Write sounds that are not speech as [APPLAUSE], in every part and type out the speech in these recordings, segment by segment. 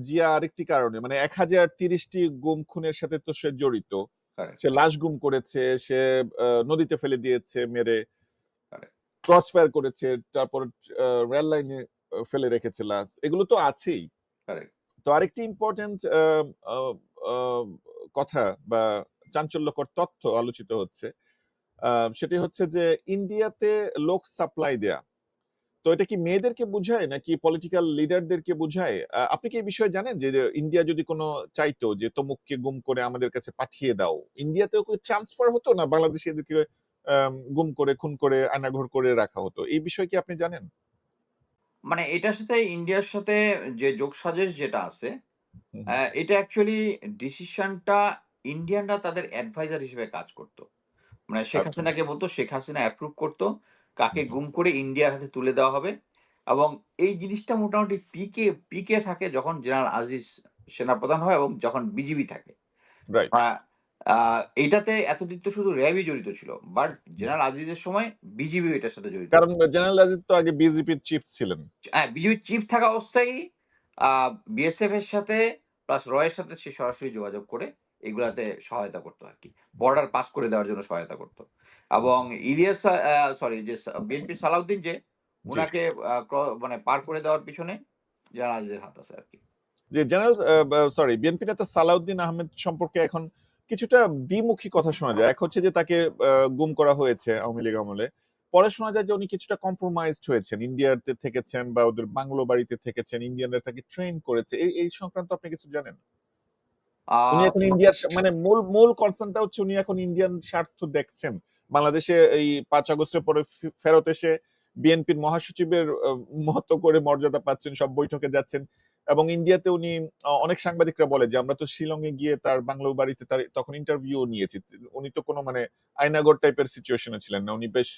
জিয়া আরেকটি কারণে মানে এক হাজার তিরিশটি গুম খুনের সাথে তো সে জড়িত সে লাশ গুম করেছে সে নদীতে ফেলে দিয়েছে মেরে. ক্রস ফায়ার করেছে তারপর রেল লাইনে ফেলে রেখেছে লাশ এগুলো তো আছেই. তো আরেকটি ইম্পর্টেন্ট কথা বা চাঞ্চল্যকর তথ্য আলোচিত হচ্ছে আহ, সেটি হচ্ছে যে ইন্ডিয়াতে লোক সাপ্লাই দেয়া তো এটা কি মেয়েদেরকে বোঝায় নাকি পলিটিক্যাল লিডারদেরকে বোঝায়? আপনি কি এই বিষয়ে জানেন যে ইন্ডিয়া যদি কোনো চাইতো যে তমুককে গুম করে আমাদের কাছে পাঠিয়ে দাও ইন্ডিয়াতেও কি ট্রান্সফার হতো না বাংলাদেশে এদেরকে গুম করে খুন করে আয়নাঘর করে রাখা হতো? এই বিষয়ে কি আপনি জানেন? মানে এটার সাথে ইন্ডিয়ার সাথে যে যোগসাজশ যেটা আছে এটা অ্যাকচুয়ালি ডিসিশনটা ইন্ডিয়ানরা তাদের অ্যাডভাইজার হিসেবে কাজ করতো। মানে শেখ আচ্ছা। হাসিনাকে বলতো শেখ হাসিনা অ্যাপ্রুভ করতো কাকে গুম করে ইন্ডিয়ার হাতে তুলে দেওয়া হবে এবং এই জিনিসটা মোটামুটি পিকে পিকে থাকে যখন জেনারেল আজিজ সেনাপ্রধান হয় এবং যখন বিজিবি থাকে। এইটাতে এতদিন তো শুধু র্যাবই জড়িত ছিল বাট জেনারেল আজিজের সময় বিজিবি এটার সাথে জড়িত কারণ জেনারেল আজিজ তো আগে বিজেপির চিফ ছিলেন। হ্যাঁ বিজেপি চিফ থাকা অবস্থায় বিএসএফ এর সাথে প্লাস রয়ের সাথে সে সরাসরি যোগাযোগ করে এগুলাতে সহায়তা করতো আর কি বর্ডার পাস করে দেওয়ার জন্য সহায়তা করতো। এবং ইলিয়াস সরি যে বিএনপি সালাউদ্দিন যে ক্র- মানে পার করে দেওয়ার পিছনে আজিজের হাত আছে আর কি যে জেনারেল সরি বিএনপি নেতা সালাউদ্দিন আহমেদ সম্পর্কে এখন কিছুটা দ্বিমুখী কথা শোনা যায়। এক হচ্ছে যে তাকে গুম করা হয়েছে আওয়ামী লীগ আমলে। পরে শোনা যায় যে উনি কিছুটা কম্প্রোমাইজড হয়েছেন। ইন্ডিয়াতে থেকেছেন বা ওদের বাংলো বাড়িতে থেকেছেন ইন্ডিয়ানরা তাকে ট্রেন করেছে। এই এই সংক্রান্ত আপনি কিছু জানেন? উনি এখন ইন্ডিয়ার মানে মূল মূল কনসার্নটা হচ্ছে উনি এখন ইন্ডিয়ান স্বার্থ দেখছেন। বাংলাদেশে এই পাঁচ আগস্টের পরে ফেরত এসে বিএনপির মহাসচিবের করে মর্যাদা পাচ্ছেন সব বৈঠকে যাচ্ছেন। এবং ইন্ডিয়াতে উনি অনেক সাংবাদিকরা বলে যে আমরা তো শিলংয়ে গিয়ে তার বাংলো বাড়িতে তার তখন ইন্টারভিউ নিয়েছি। উনি তো কোনো মানে আয়নাগর টাইপের সিচুয়েশনে ছিলেন না। উনি বেশ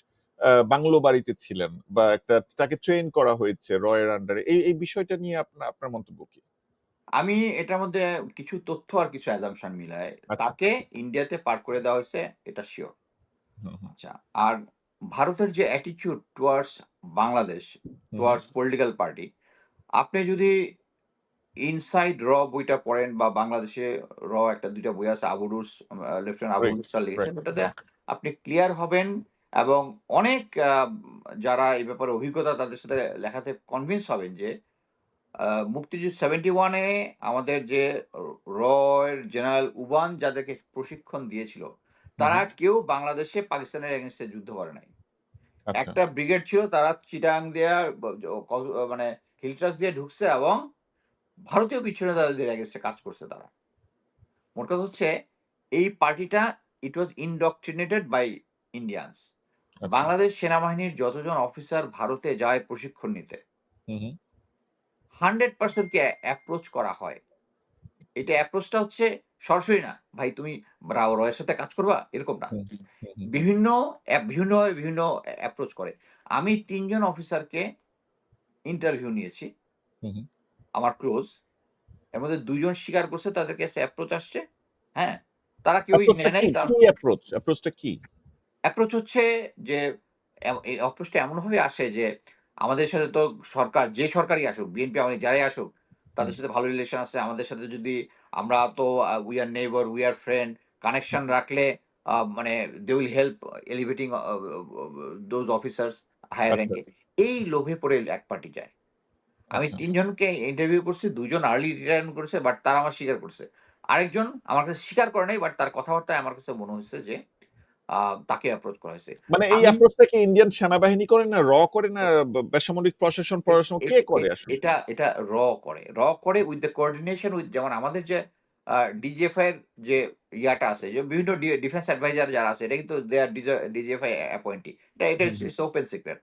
বাংলো বাড়িতে ছিলেন বা একটা তাকে ট্রেন করা হয়েছে রয়ের আন্ডারে এই এই বিষয়টা নিয়ে আপনার আপনার মন্তব্য কি? আমি এটার মধ্যে কিছু তথ্য আর কিছু অ্যাজামশন মিলায়। আচ্ছা। তাকে ইন্ডিয়াতে পার করে দেওয়া হয়েছে এটা শিওর আচ্ছা আর ভারতের যে attitude towards Bangladesh towards political party আপনি যদি ইনসাইড র বইটা পড়েন বা বাংলাদেশে র একটা দুইটা বই আছে আবুরুস লেফটেন্যান্ট আবুরুস লিখেছেন ওটাতে আপনি ক্লিয়ার হবেন এবং অনেক যারা এই ব্যাপারে অভিজ্ঞতা তাদের সাথে লেখাতে কনভিন্স হবেন যে মুক্তিযুদ্ধ সেভেন্টি ওয়ানে আমাদের যে রয়ের জেনারেল উবান যাদেরকে প্রশিক্ষণ দিয়েছিল তারা কেউ বাংলাদেশে পাকিস্তানের এগেনস্টে যুদ্ধ করে নাই। আচ্ছা। একটা ব্রিগেড ছিল তারা চিটাং দিয়ে মানে হিলট্রাক্স দিয়ে ঢুকছে এবং ভারতীয় পিছনে তাদের এগেনস্টে কাজ করছে তারা। মোট কথা হচ্ছে এই পার্টিটা it was indoctrinated by Indians Bangladesh সেনাবাহিনীর যতজন অফিসার ভারতে যায় প্রশিক্ষণ নিতে হান্ড্রেড পার্সেন্টকে অ্যাপ্রোচ করা হয়। এটা অ্যাপ্রোচটা হচ্ছে সরাসরি না ভাই তুমি রাও রয়ের সাথে কাজ করবা? এরকম না। বিভিন্ন বিভিন্নভাবে বিভিন্ন অ্যাপ্রোচ করে। আমি তিনজন অফিসারকে ইন্টারভিউ নিয়েছি। আমার ক্লোজ এর মধ্যে দুজন স্বীকার করছে তাদের কাছে অ্যাপ্রোচ আসছে। হ্যাঁ তারা কেউই নেয় নাই অ্যাপ্রোচ অ্যাপ্রোচটা কি অ্যাপ্রোচ হচ্ছে যে অ্যাপ্রোচটা এমনভাবে আসে যে আমাদের সাথে তো সরকার যে সরকারই আসুক বিএনপি আমাদের যারাই আসুক তাদের সাথে ভালো রিলেশন আছে। আমাদের সাথে যদি আমরা তো we are neighbour we are friend connection রাখলে মানে they will help elevating those officers higher র্যাঙ্কে এই লোভে পড়ে এক পার্টি যায়। আমি আচ্ছা। তিনজনকে ইন্টারভিউ করছি দুজন আর্লি রিটায়ারমেন্ট করেছে বাট তারা আমার স্বীকার করছে। আরেকজন আমার কাছে স্বীকার করে নাই বাট তার কথাবার্তায় আমার কাছে মনে হয়েছে যে তাকে অ্যাপ্রোচ করা হয়েছে। মানে এই অ্যাপ্রোচটা কি ইন্ডিয়ান সেনাবাহিনী করে না র করে না বেসামরিক প্রশাসন প্রশাসন কে করে আসলে? এটা এটা র করে। র করে উইথ দ্য কোঅর্ডিনেশন উইথ যেমন আমাদের যে ডিজিএফআই এর যে ইয়াটা আছে যে বিভিন্ন ডিফেন্স অ্যাডভাইজার যারা আছে এটা কিন্তু দে আর ডিজিএফআই অ্যাপয়েন্টি এটা এটা হুম ওপেন সিক্রেট।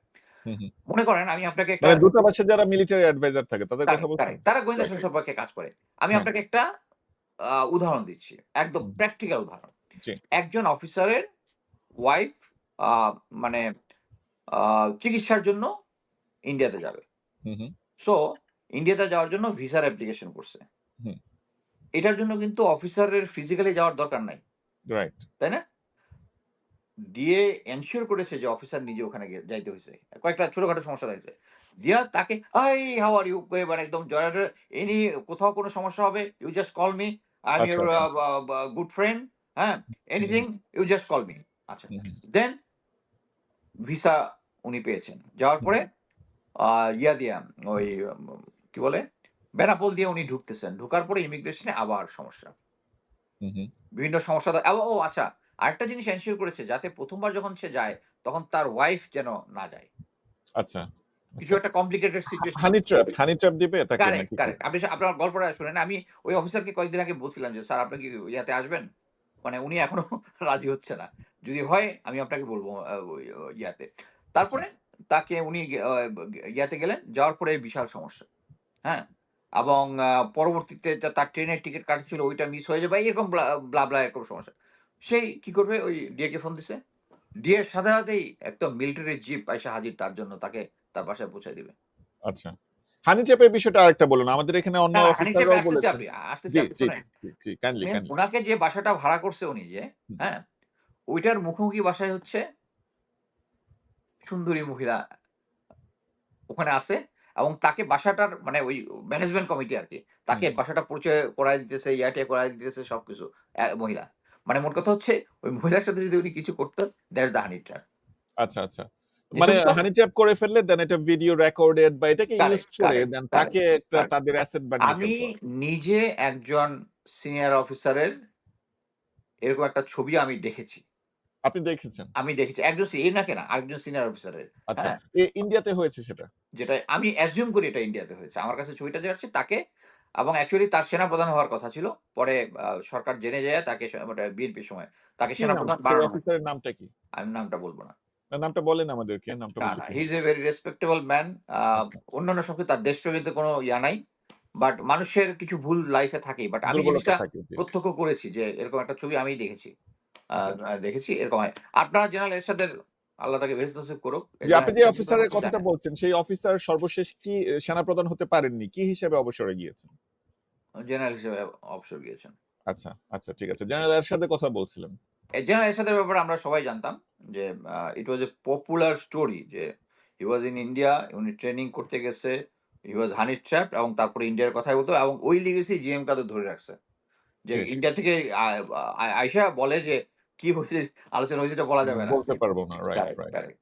মনে করেন আমি আপনাকে একটা মানে দূতাবাসে যারা মিলিটারি অ্যাডভাইজার থাকে তাদের কথা কারেক্ট তারা গোয়েন্দা রাইট সম্পর্কে কাজ করে। আমি হ্যাঁ। আপনাকে একটা আহ, উদাহরণ দিচ্ছি একদম প্র্যাকটিক্যাল উদাহরণ। একজন অফিসারের ওয়াইফ মানে চিকিৎসার জন্য ইন্ডিয়াতে যাবে। সো ইন্ডিয়াতে যাওয়ার জন্য ভিসার অ্যাপ্লিকেশন করছে। এটার জন্য কিন্তু অফিসারের ফিজিক্যালি যাওয়ার দরকার নাই। রাইট তাই না? ডিএ এনশিওর করেছে যে অফিসার নিজে ওখানে যাইতে হয়েছে কয়েকটা ছোটখাটো সমস্যা হয়েছে জিয়া তাকে হাউ আর ইউ মানে একদম জয়ের এনি কোথাও কোনো সমস্যা হবে? You just call me I am your. Good friend হ্যাঁ? Anything you just call me আচ্ছা। দেন ভিসা উনি পেয়েছেন। যাওয়ার পরে ইয়া দিয়া ওই কি বলে বেনাপোল দিয়ে উনি ঢুকতেছেন। ঢোকার পরে ইমিগ্রেশনে আবার সমস্যা। বিভিন্ন সমস্যা ও আচ্ছা আরেকটা জিনিস এনশিওর করেছে যাতে প্রথমবার যখন সে যায় তখন তার ওয়াইফ যেন না যায়। আচ্ছা কিছু একটা complicated situation honey trap honey trap দিবে? তাকে কারেক্ট কারেক্ট আপনি আপনার গল্পটা শুনেন। আমি ওই অফিসারকে কয়েকদিন আগে বলছিলাম যে স্যার আপনি কি ইয়াতে আসবেন? মানে উনি এখনও রাজি হচ্ছে না। যদি হয় আমি আপনাকে বলব ইয়াতে। তারপরে তাকে উনি ইয়াতে গেলেন যাওয়ার পরে বিশাল সমস্যা হ্যাঁ? এবং পরবর্তীতে তার ট্রেনের টিকিট কাটছিল ওইটা মিস হয়ে যাবে এরকম ব্লা ব্লা এরকম সমস্যা। সেই কি করবে? ওই ডিএকে ফোন দিছে। ডিএ সাথে সাথেই একদম মিলিটারি জিপ এসে হাজির তার জন্য তাকে তার বাসায় পৌঁছে দিবে। আচ্ছা। হানি ট্র্যাপের বিষয়টা আরেকটা বলুন। আমাদের এখানে অন্য অফিসাররাও জি জি জি কাইন্ডলি কাইন্ডলি ওনাকে যে বাসাটা ভাড়া করছে উনি যে হ্যাঁ ওইটার মুখোমুখি বাসায় হচ্ছে সুন্দরী মহিলা। ওখানে আছে এবং তাকে বাসাটার মানে ওই ম্যানেজমেন্ট কমিটি আর কি তাকে বাসাটা পরিচয় করাই দিতেছে ইয়াটে করাই দিতেছে সবকিছু মহিলা। মানে মোট কথা হচ্ছে ওই মহিলার সাথে যদি উনি কিছু করতেন দ্যাটস দ্য হানি ট্র্যাপ আচ্ছা আচ্ছা। মানে হানি ট্র্যাপ করে ফেললে দেন এটা ভিডিও রেকর্ডেড বা এটাকে ইউজ করে দেন তাকে একটা তাদের অ্যাসেট বানিয়ে আমি নিজে একজন সিনিয়র অফিসারের এরকম একটা ছবি আমি দেখেছি। আপনি দেখেছেন? আমি দেখেছি। একজন এই না কেনা আরেকজন সিনিয়র অফিসারের আচ্ছা। ইন্ডিয়াতে হয়েছে সেটা? যেটা আমি অ্যাজিউম করি এটা ইন্ডিয়াতে হয়েছে। আমার কাছে ছবিটা যে আসছে তাকে এবং অ্যাকচুয়ালি তার সেনাপ্রধান হওয়ার কথা ছিল। পরে সরকার জেনে যায় তাকে বিএনপির সময় তাকে সেনাপ্রধান নামটা কি? আমি নামটা বলব না, নামটা বলেন আমাদেরকে নামটা। He is a very respectable man. অন্যান্য তার দেশপ্রেমিতে কোনো ইয়া নাই বাট মানুষের কিছু ভুল লাইফে থাকেই বাট আমি জিনিসটা প্রত্যক্ষ করেছি যে এরকম একটা ছবি আমি দেখেছি আচ্ছা। দেখেছি এরকম হয়। আপনারা জেনারেল এরশাদের আল্লাহ তাকে করুক যে আপনি যে অফিসারের কথাটা বলছেন সেই অফিসার সর্বশেষ কি সেনাপ্রধান হতে পারেননি কি হিসেবে অবসরে গিয়েছেন? জেনারেল হিসেবে অবসর গিয়েছেন। আচ্ছা আচ্ছা ঠিক আছে। জেনারেল এরশাদের কথা বলছিলেন। জেনারেল এরশাদের ব্যাপারে আমরা সবাই জানতাম যে ইট ওয়াজ এ পপুলার স্টোরি যে হি ওয়াজ ইন ইন্ডিয়া উনি ট্রেনিং করতে গেছে হি ওয়াজ হানি ট্র্যাপ এবং তারপরে ইন্ডিয়ার কথাই বলতো এবং ওই লিগেসি জিএম কাদের ধরে রাখছে? যে ইন্ডিয়া থেকে আ- আ- আয়শা বলে যে কি হয়েছে আলোচনা হয়েছে এটা বলা যাবে না। বলতে পারব না রাইট রাইট.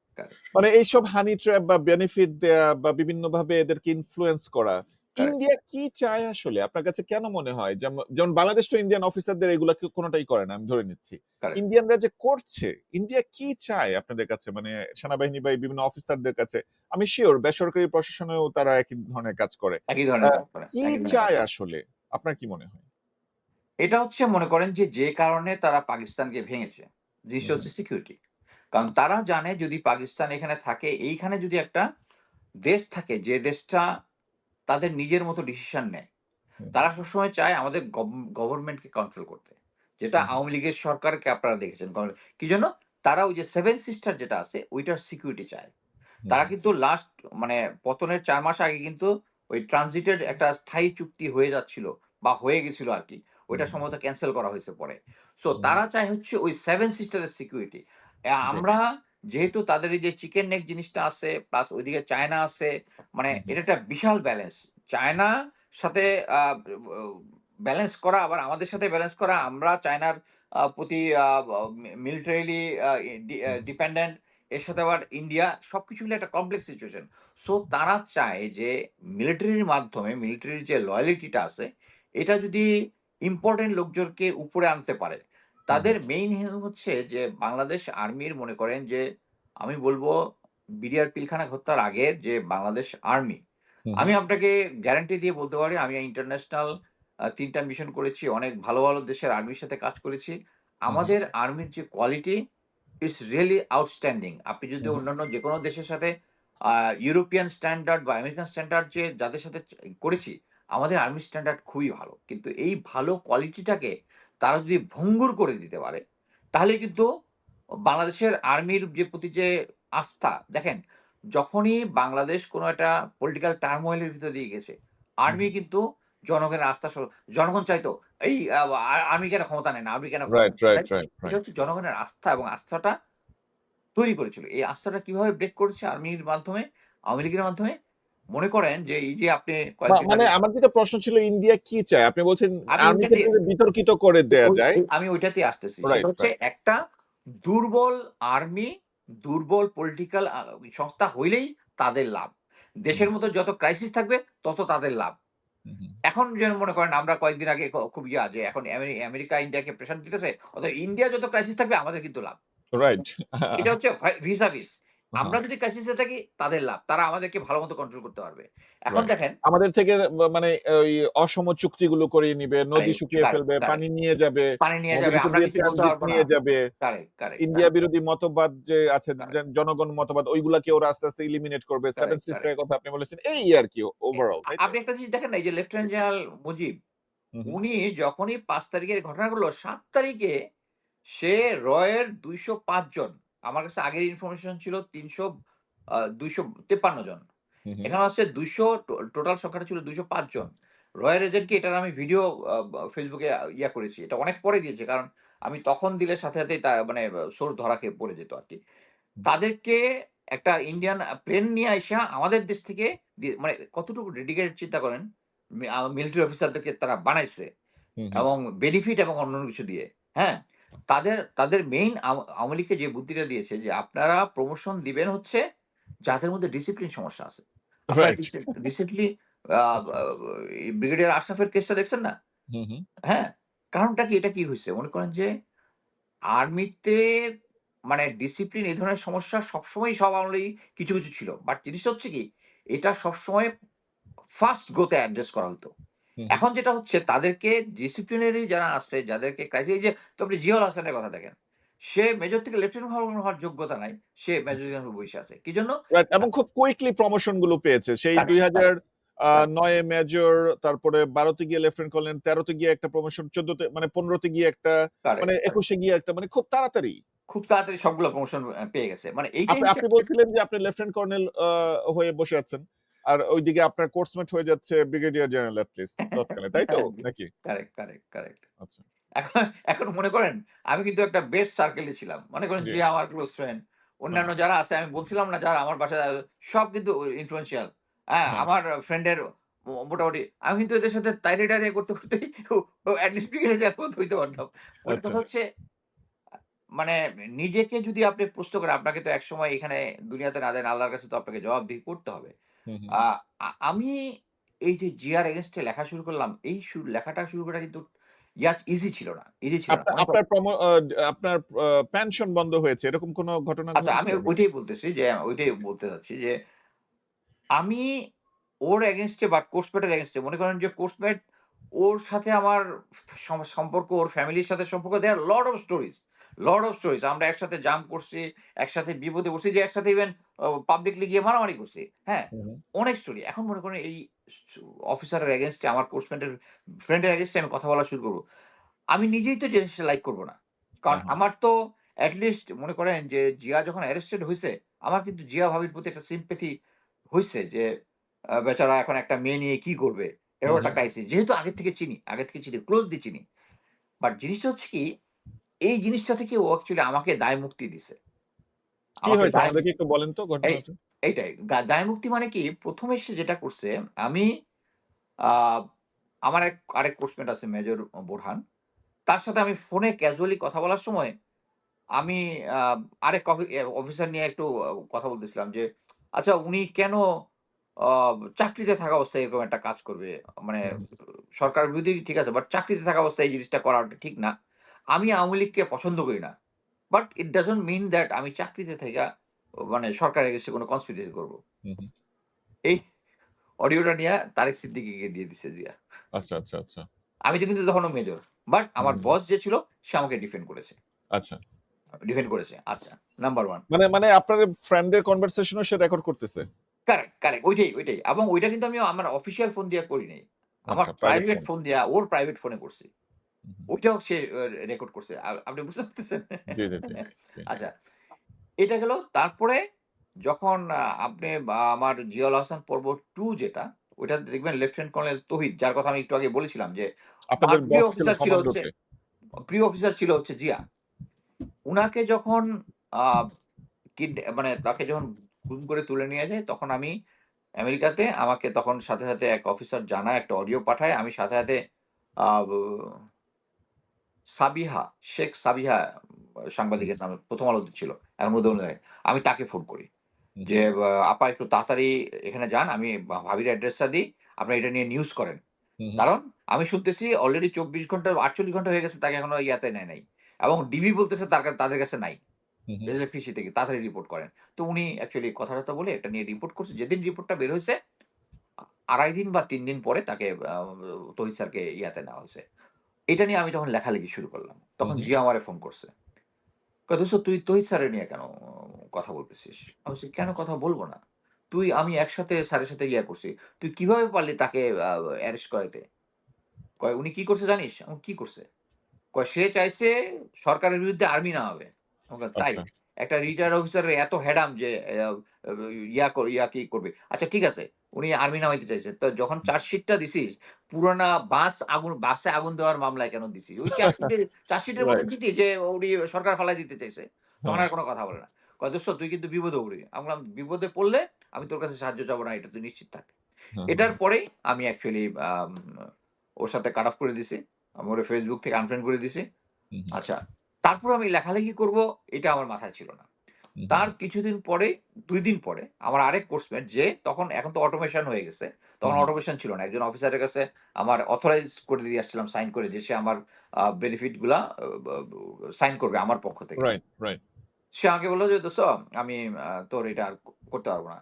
মানে এইসব হানি ট্র্যাপ বা বেনিফিট দেয়া বা বিভিন্ন ভাবে এদেরকে ইনফ্লুয়েন্স করা ইন্ডিয়া কি চায় আসলে? আপনার কাছে কেন মনে হয়? যেমন বাংলাদেশ তো ইন্ডিয়ান অফিসারদের এগুলো কোনোটাই করে না আমি ধরে নিচ্ছি. ইন্ডিয়ানরা যে করছে ইন্ডিয়া কি চায় আপনাদের কাছে? মানে সেনাবাহিনী বা বিভিন্ন অফিসারদের কাছে? আমি শিওর বেসরকারি প্রশাসনেও তারা একই ধরনের কাজ করে। একই ধরনের কি চায় আসলে? আপনার কি মনে হয়? এটা হচ্ছে মনে করেন যে যে কারণে তারা পাকিস্তানকে ভেঙেছে জিনিসটা হচ্ছে সিকিউরিটি কারণ তারা জানে যদি পাকিস্তান এখানে থাকে এইখানে যদি একটা দেশ থাকে যে দেশটা তাদের নিজের মতো ডিসিশন নেয়। তারা সবসময় চায় আমাদের গভর্নমেন্টকে কন্ট্রোল করতে। যেটা আওয়ামী লীগের সরকারকে আপনারা দেখেছেন। কি জন্য? তারা ওই যে সেভেন সিস্টার যেটা আছে ওইটার সিকিউরিটি চায়। তারা কিন্তু লাস্ট মানে পতনের চার মাস আগে কিন্তু ওই ট্রানজিটের একটা স্থায়ী চুক্তি হয়ে যাচ্ছিল বা হয়ে গেছিল আর কি ওইটা। সম্ভবত ক্যান্সেল করা হয়েছে পরে। সো তারা চায় হচ্ছে ওই সেভেন সিস্টারের সিকিউরিটি আমরা যেহেতু তাদের এই যে চিকেন নেক জিনিসটা আছে প্লাস ওইদিকে চায়না আছে মানে এটা একটা বিশাল ব্যালেন্স চায়না সাথে ব্যালেন্স করা আবার আমাদের সাথে ব্যালেন্স করা আমরা চায়নার প্রতি মিলিটারিলি ডিপেন্ডেন্ট এর সাথে আবার ইন্ডিয়া সবকিছু মিলে একটা কমপ্লেক্স সিচুয়েশন সো তারা চায় যে মিলিটারির মাধ্যমে মিলিটারির যে লয়ালিটিটা আছে এটা যদি ইম্পর্টেন্ট লোকজনকে উপরে আনতে পারে তাদের মেইন হচ্ছে যে বাংলাদেশ আর্মির মনে করেন যে আমি বলব বিডিআর পিলখানা হত্যার আগে যে বাংলাদেশ আর্মি আমি আপনাকে গ্যারান্টি দিয়ে বলতে পারি আমি ইন্টারন্যাশনাল তিনটা মিশন করেছি অনেক ভালো ভালো দেশের আর্মির সাথে কাজ করেছি। আমাদের আর্মির যে কোয়ালিটি ইটস রিয়েলি আউটস্ট্যান্ডিং আপনি যদি অন্যান্য যে কোনো দেশের সাথে ইউরোপিয়ান স্ট্যান্ডার্ড বা আমেরিকান স্ট্যান্ডার্ড যে যাদের সাথে করেছি আমাদের আর্মি স্ট্যান্ডার্ড খুবই ভালো। কিন্তু এই ভালো কোয়ালিটিটাকে তারা যদি ভঙ্গুর করে দিতে পারে তাহলে কিন্তু বাংলাদেশের আর্মির যে প্রতি যে আস্থা দেখেন যখনই বাংলাদেশ কোনো একটা পলিটিক্যাল টার্মোয়েলের ভিতরে দিয়ে গেছে আর্মি কিন্তু জনগণের আস্থা জনগণ চাইতো এই আর্মি কেন ক্ষমতা নেয় না আর্মি কেন ক্ষমতা রাইট নেয় না?" Right Right? রাইট এটা হচ্ছে জনগণের আস্থা এবং আস্থাটা তৈরি করেছিল এই আস্থাটা কীভাবে ব্রেক করেছে আর্মির মাধ্যমে আওয়ামী লীগের মাধ্যমে মনে করেন যে এই যে আপনি মানে আমার যেটা প্রশ্ন ছিল ইন্ডিয়া কি চায়? আপনি বলছেন আর্মিকে বিতর্কিত করে দেয়া যায়। আমি ওইটাতে আসতেছি। হচ্ছে একটা দুর্বল আর্মি দুর্বল পলিটিক্যাল সংস্থা হইলেই তাদের লাভ। দেশের মতো যত ক্রাইসিস থাকবে তত তাদের লাভ। এখন যেন মনে করেন আমরা কয়েকদিন আগে খুব ইয়া যে এখন আমেরি- আমেরিকা ইন্ডিয়াকে প্রেশার দিতেছে অথবা ইন্ডিয়া যত ক্রাইসিস থাকবে আমাদের কিন্তু লাভ। রাইট এটা হচ্ছে ভিসা ভিস। আমরা যদি ক্রাইসিসে থাকি তাদের লাভ তারা আমাদেরকে ভালো মতো কন্ট্রোল করতে পারবে। এখন দেখেন আমাদের থেকে মানে ওই অসম চুক্তিগুলো করিয়ে নিবে নদী শুকিয়ে ফেলবে পানি নিয়ে যাবে পানি নিয়ে যাবে আমরা কিছু বলতে পারব নিয়ে যাবে। ইন্ডিয়া বিরোধী মতবাদ যে আছে জনগণ মতবাদ ওইগুলাকে ওরা আস্তে আস্তে ইলিমিনেট করবে। সেভেন কারেক্ট সিস্টারের কথা আপনি বলেছেন এই আর কি ওভারঅল আপনি একটা জিনিস দেখেন না এই যে লেফটেন্যান্ট জেনারেল মুজিব। উনি যখনই পাঁচ তারিখের ঘটনা করল সাত তারিখে সে রয়ের দুইশো পাঁচ জন আমার কাছে আগের ইনফরমেশন ছিল তিনশো দুইশো তেপ্পান্ন জন। এখানে হচ্ছে দুইশো টোটাল সংখ্যাটা ছিল দুইশো পাঁচ জন। রয়্যাল এজেন্টকে এটার আমি ভিডিও ফেসবুকে ইয়া করেছি। এটা অনেক পরে দিয়েছে কারণ আমি তখন দিলে সাথে সাথেই তা মানে সোর্স ধরা খেয়ে পড়ে যেত আর কি তাদেরকে একটা ইন্ডিয়ান প্লেন নিয়ে আসা আমাদের দেশ থেকে মানে কতটুকু ডেডিকেটেড চিন্তা করেন? মিলিটারি অফিসারদেরকে তারা বানাইছে। এবং বেনিফিট এবং অন্য কিছু দিয়ে হ্যাঁ? তাদের তাদের মেইন আওয়ামী লীগকে যে বুদ্ধিটা দিয়েছে যে আপনারা প্রমোশন দিবেন হচ্ছে যাদের মধ্যে ডিসিপ্লিন সমস্যা আছে। রিসেন্টলি ব্রিগেডিয়ার আশরাফের কেসটা দেখছেন না। হ্যাঁ কারণটা কি? এটা কি হয়েছে? মনে করেন যে আর্মিতে মানে ডিসিপ্লিন এই ধরনের সমস্যা সবসময় সব আমলেই কিছু কিছু ছিল। বাট জিনিসটা হচ্ছে কি? এটা সবসময় ফার্স্ট গ্রোতে অ্যাডজাস্ট করা হতো। এখন যেটা হচ্ছে তাদেরকে ডিসিপ্লিনারি যারা আছে যাদেরকে ক্রাইসিস এই যে তবে জিয়াউল হাসানের কথা দেখেন। সে মেজর থেকে লেফটেন্যান্ট হওয়ার যোগ্যতা নাই সে মেজর জেনারেল বসে আছে। কি জন্য? এবং খুব কুইকলি প্রমোশনগুলো পেয়েছে। সেই দুই হাজার. নয় মেজর তারপরে বারোতে গিয়ে লেফটেন্যান্ট করলেন তেরোতে গিয়ে একটা প্রমোশন চোদ্দতে মানে পনেরোতে গিয়ে একটা মানে একুশে গিয়ে একটা মানে খুব তাড়াতাড়ি। খুব তাড়াতাড়ি সবগুলো প্রমোশন পেয়ে গেছে। মানে এইটাই আপনি আপনি বলছিলেন যে আপনি লেফটেন্যান্ট কর্নেল হয়ে বসে আছেন। আর ওইদিকে আপনার কোর্সমেট হয়ে যাচ্ছে ব্রিগেডিয়ার জেনারেল অ্যাটলিস্ট তৎকালে তাই তো? [LAUGHS] নাকি? কারেক্ট কারেক্ট কারেক্ট আচ্ছা। এখন এখন মনে করেন আমি কিন্তু একটা বেস্ট সার্কেলে ছিলাম। মনে করেন যে আমার ক্লোজ ফ্রেন্ড অন্যান্য যারা আছে আমি বলছিলাম না যারা আমার বাসায় সব কিন্তু ইনফ্লুয়েন্সিয়াল হ্যাঁ। আমার ফ্রেন্ডের মোটামুটি আমি কিন্তু এদের সাথে তাইরে টাইরে করতে করতে অ্যাটলিস্ট ব্রিগেডিয়ার মতো হইতে পারতাম। আচ্ছা। কথা হচ্ছে মানে নিজেকে যদি আপনি প্রশ্ন করেন আপনাকে তো একসময় এখানে দুনিয়াতে না দেন আল্লাহর কাছে তো আপনাকে জবাবদিহি করতে হবে। হুম হুম। আ- আ- আমি এই যে জিয়ার এগেনস্টে লেখা শুরু করলাম এই শুরু লেখাটা শুরু করা কিন্তু ইয়া ইজি ছিল না ইজি ছিল না আপনার আপনার প্রমো আপনার পেনশন বন্ধ হয়েছে এরকম কোন ঘটনা আচ্ছা আমি ঘটেছে? ওইটাই বলতেছি যে ওইটাই বলতে চাচ্ছি যে আমি ওর এগেনস্টে বা কোর্সমেটের এগেনস্টে মনে করেন যে কোর্সমেট ওর সাথে আমার সম- সম্পর্ক ওর ফ্যামিলির সাথে সম্পর্ক there lot of stories lot of stories আমরা একসাথে জাম করছি একসাথে বিপদে পড়ছি যে একসাথে ইভেন পাবলিকলি গিয়ে মারামারি করছি। হ্যাঁ। অনেক স্টোরি এখন মনে করেন এই অফিসারের এগেনস্টে আমার কোর্সমেন্টের ফ্রেন্ডের এগেনস্টে আমি কথা বলা শুরু করব। আমি নিজেই তো জিনিসটা লাইক করব না। কারণ হ্যাঁ। আমার তো অ্যাটলিস্ট মনে করেন যে জিয়া যখন অ্যারেস্টেড হয়েছে আমার কিন্তু জিয়া ভাবির প্রতি একটা সিম্পেথি হয়েছে যে বেচারা এখন একটা মেয়ে নিয়ে কি করবে? এরকম একটা। ক্রাইসিস যেহেতু আগে থেকে চিনি আগে থেকে চিনি ক্লোজলি চিনি। বাট জিনিসটা হচ্ছে কি এই জিনিসটা থেকে ও অ্যাকচুয়ালি আমাকে দায় মুক্তি দিছে। কি হয়েছে? আমাদেরকে একটু বলেন তো ঘটনাটা এইটাই গা- দায় মুক্তি মানে কি? প্রথমে সে যেটা করছে আমি আহ, আমার এক আরেক কোর্সমেট আছে মেজর বোরহান। তার সাথে আমি ফোনে ক্যাজুয়ালি কথা বলার সময় আমি আহ, আরেক অফিসার নিয়ে একটু আহ, কথা বলতেছিলাম যে আচ্ছা উনি কেন আহ, চাকরিতে থাকা অবস্থায় এরকম একটা কাজ করবে? মানে সরকার বিরোধী ঠিক আছে বাট চাকরিতে থাকা অবস্থায় এই জিনিসটা করাটা ঠিক না। আমি আওয়ামী লীগকে পছন্দ করি না। But it doesn't mean that আমি চাকরিতে থেকে মানে সরকারের এগেস্টে কোনো কনস্পিরেসি করব। এই অডিওটা নিয়ে তারেক সিদ্দিকিকে দিয়ে দিচ্ছে জিয়া। আচ্ছা আচ্ছা আচ্ছা। আমি তো কিন্তু তখনও মেজর বাট আমার বস যে ছিল সে আমাকে ডিফেন্ড করেছে। আচ্ছা। ডিফেন্ড করেছে। আচ্ছা নাম্বার ওয়ান মানে মানে আপনার ফ্রেন্ডদের কনভারসেশনও সে রেকর্ড করতেছে। কারেক্ট কারেক্ট ওইটাই ওইটাই। এবং ওইটা কিন্তু আমি আমার অফিসিয়াল ফোন দিয়ে করি নাই। আমার আচ্ছা প্রাইভেট প্রাইভেট ফোন দিয়া ওর প্রাইভেট ফোনে করছি। ওইটাও সে রেকর্ড করছে। আ- আপনি বুঝতে পারতেছেন? জি জি জি জি। আচ্ছা এটা গেল। তারপরে যখন আহ, আপনি বা আমার জিয়াউল হাসান পর্ব টু যেটা ওইটা দেখবেন লেফটেন্যান্ট কর্নেল তহিদ যার কথা আমি একটু আগে বলেছিলাম যে আপনাদের প্রিয় অফিসার ছিল হচ্ছে কমান্ডোতে প্রিয় অফিসার ছিল হচ্ছে জিয়া। উনাকে যখন আহ, kid- মানে তাকে যখন গুম করে তুলে নিয়ে যায় তখন আমি আমেরিকাতে আমাকে তখন সাথে, সাথে এক অফিসার জানায়, একটা অডিও পাঠায়। আমি সাথে, সাথে সাবিহা, শেখ সাবিহা। সাংবাদিকের নামে 'প্রথম আলোতে' ছিল। এখন নেই। আমি তাকে ফোন করি। যে, আপা একটু তাড়াতাড়ি এখানে যান। আমি ভাবির অ্যাড্রেসটা দিই। আপনারা এটা নিয়ে নিউজ করেন।" কারণ আমি শুনতেছি অলরেডি ২৪ ঘণ্টা ৪৮ ঘণ্টা হয়ে গেছে তাকে এখনও ইয়াতে নেয় নাই। এবং ডিবি বলতেছে তার তাদের কাছে নাই। হুম। থেকে তাড়াতাড়ি রিপোর্ট করেন। তো উনি অ্যাকচুয়ালি কথা-টথা বলে এটা নিয়ে রিপোর্ট করছে। যেদিন রিপোর্টটা বের হইছে, আ ২.৫ দিন বা তিন দিন পরে তাকে তৌহিদ স্যারকে ইয়াতে নেওয়া হইছে। এটা নিয়ে আমি তখন লেখালেখি শুরু করলাম। তখন জিয়া আমারে ফোন করছে। "দোস্ত তুই তৌহিদ স্যারের নিয়ে কেন কথা বলতেছিস?" আমি "কেন আচ্ছা। কথা বলব না? তুই আমি একসাথে স্যারের সাথে ইয়া করছি। তুই কীভাবে পারলি তাকে অ্যারেস্ট করাইতে?" কয়, "উনি কি করছে জানিস?" "কি করছে?" কয়, "সে চাইছে সরকারের বিরুদ্ধে আর্মি না হবে "তাই? আচ্ছা। একটা রিটায়ার্ড অফিসারের এত হেডাম যে ইয়া ইয়া কি করবে? আচ্ছা ঠিক আছে, উনি আর্মি নামাইতে চাইছে। তো যখন চার্জশিটটা দিছিস, পুরানা বাস আগুন বাসে আগুন দেওয়ার মামলায় কেন দিছিস? ওই চার্জশিটে চার্জশিটের মধ্যে। দিতি যে উনি সরকার ফালায় দিতে চাইছে। তখন হ্যাঁ। আর কোন কথা বলে না। কয়, "দোস্ত তুই কিন্তু বিপদে পড়বি।" আমি বললাম, "বিপদে পড়লে আমি তোর কাছে সাহায্য চাবো না এটা তুই নিশ্চিত থাক।" হ্যাঁ, এটার। পরেই আমি অ্যাকচুয়ালি ওর সাথে কাট অফ করে দিছি। আমি ওরে Facebook থেকে আনফ্রেন্ড করে দিছি। আচ্ছা, তারপর আমি লেখালেখি করব এটা আমার মাথায় ছিল না। তার কিছুদিন পরে দুই দিন পরে আমার আরেক কোর্সমেট যে তখন এখন তো অটোমেশন হয়ে গেছে। তখন অটোমেশন ছিল না। একজন অফিসারের কাছে আমার অথরাইজ করে দিয়ে আসছিলাম সাইন করে যে সে আমার বেনিফিটগুলা সাইন করবে আমার পক্ষ থেকে। সে আমাকে বলল যে, "দোস্ত আমি তোর এটা আর করতে পারব না।"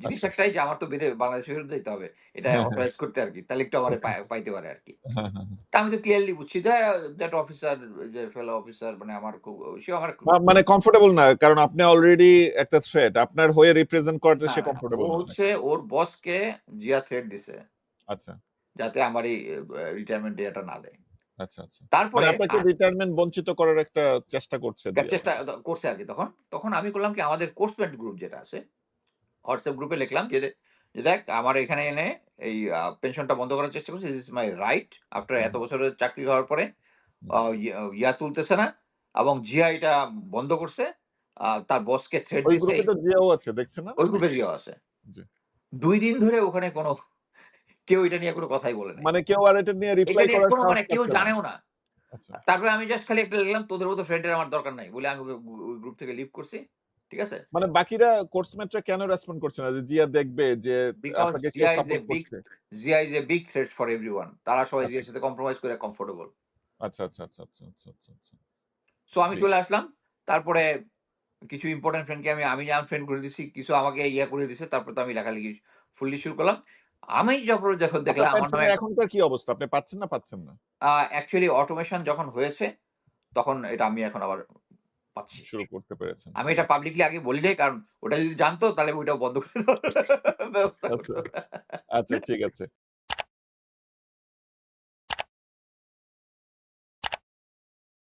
জিনিস আচ্ছা। একটাই যে আমার তো বিদে বাংলাদেশে ফেরত যাইতে হবে। এটা হ্যাঁ, হ্যাঁ। অথরাইজ করতে আরকি। তাইলে একটু আমারে পাইতে পারে আরকি। হ্যাঁ, হ্যাঁ, হ্যাঁ। তা আমি তো ক্লিয়ারলি বুঝছি দ্যাট অফিসার যে ফেলো অফিসার মানে আমার খুব সে আমার মানে কমফোর্টেবল না। কারণ আপনি অলরেডি একটা থ্রেট। আপনার হয়ে রিপ্রেজেন্ট করাতে সে। কমফোর্টেবল হচ্ছে? ওর বসকে জিয়া থ্রেট দিছে। আচ্ছা। যাতে আমার এই রিটায়ারমেন্ট ইয়েটা না দেয়। আচ্ছা, আচ্ছা। মানে তারপরে আপনাকে রিটায়ারমেন্ট বঞ্চিত করার একটা চেষ্টা করছে চেষ্টা করছে আরকি তখন। তখন আমি করলাম কি আমাদের কোর্সমেট গ্রুপ যেটা আছে, হোয়াটসঅ্যাপ গ্রুপে লিখলাম যে, যে "দেখ আমার এখানে এনে এই পেনশনটা বন্ধ করার চেষ্টা ইস মাই রাইট আফটার এত বছরের চাকরি হওয়ার পরে। ইয়া তুলতেছে না এবং জিয়া এটা বন্ধ করছে। তার বসকে থ্রেট ওই গ্রুপে জিয়াও আছে দেখছেন না ওই গ্রুপে জিয়াও আছে। ২ দিন ধরে ওখানে কোন কেউ এটা নিয়ে কোন কথাই বলে নাই। মানে কেউ আর এটা নিয়ে রিপ্লাই করার কোন মানে কেউ জানেও না। আচ্ছা। তারপরে আমি জাস্ট খালি একটা লিখলাম, "তোদের মতো ফ্রেন্ডের আমার দরকার নাই।" বলে আমি গ্রুপ থেকে লিভ করছি। ঠিক আছে? মানে বাকিরা কোর্সমেটরা কেন রেসপন্ড করছে না? যে জিয়া দেখবে যে আপনাকে কেউ সাপোর্ট করছে। Zia is a big threat for everyone. তারা সবাই আচ্ছা। জিয়ার সাথে কম্প্রোমাইজ করে কমফোর্টেবল। আচ্ছা, আচ্ছা, আচ্ছা, আচ্ছা, আচ্ছা, আচ্ছা, আচ্ছা। সো আমি চলে আসলাম। তারপরে কিছু ইম্পোর্টেন্ট ফ্রেন্ডকে আমি আমি আনফ্রেন্ড করে দিছি। কিছু আমাকে ইয়া করে দিছে। তারপর তো আমি লেখালেখি ফুললি শুরু করলাম। আমি যখন যখন দেখলাম আমার নামে এখনকার কি অবস্থা? আপনি পাচ্ছেন না পাচ্ছেন না? অ্যাকচুয়ালি অটোমেশন যখন হয়েছে, তখন এটা আমি এখন আবার পাচ্ছি। শুরু করতে পেরেছেন। আমি এটা পাবলিকলি আগে বলি নাই কারণ ওটা যদি জানতো তাহলে ওইটা বন্ধ করে আচ্ছা, আচ্ছা ঠিক আছে।